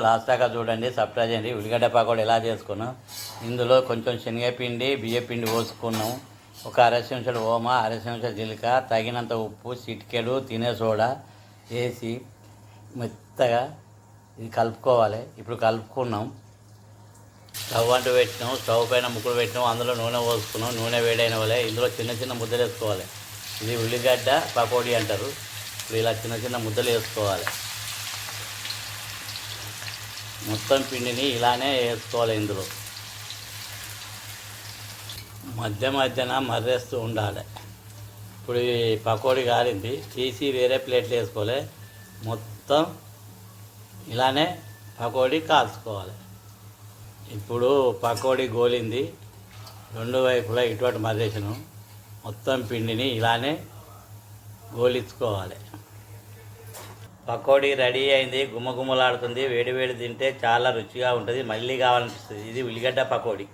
Last దాకా చూడండి subscribe చేయండి. ఉల్లిగడ్డ పకోడీ ఎలా చేసుకున్నాం? ఇందులో కొంచెం శనగపిండి బియ్యపిండి పోసుకున్నాం. ఒక అర చెంచాడు ఓమ అర చెంచాడు తగినంత ఉప్పు చిటికెడు తినే సోడా వేసి మెత్తగా ఇది కలుపుకోవాలి. ఇప్పుడు కలుపుకున్నాం. స్టవ్ అంటూ పెట్టినాం స్టవ్ పైన ముక్కులు పెట్టినాం అందులో నూనె పోసుకున్నాం. నూనె వేడైన వలే ఇందులో చిన్న చిన్న ముద్దలు వేసుకోవాలి. ఇది ఉల్లిగడ్డ పకోడీ అంటారు. ఇప్పుడు ఇలా చిన్న చిన్న ముద్దలు వేసుకోవాలి. మొత్తం పిండిని ఇలానే వేసుకోవాలి ఇందులో. మధ్య మధ్యన మర్రేస్తూ ఉండాలి. ఇప్పుడు ఈ పకోడీ కాలింది తీసి వేరే ప్లేట్లు వేసుకోవాలి. మొత్తం ఇలానే పకోడీ కాల్చుకోవాలి. ఇప్పుడు పకోడీ గోలింది రెండు వైపులా ఇటువంటి మర్రేసను మొత్తం పిండిని ఇలానే గోలించుకోవాలి. పకోడీ రెడీ అయింది గుమ్మగుమ్మలాడుతుంది వేడి వేడి తింటే చాలా రుచిగా ఉంటుంది మళ్ళీ కావాలనిపిస్తుంది. ఇది ఉల్లిగడ్డ పకోడీ.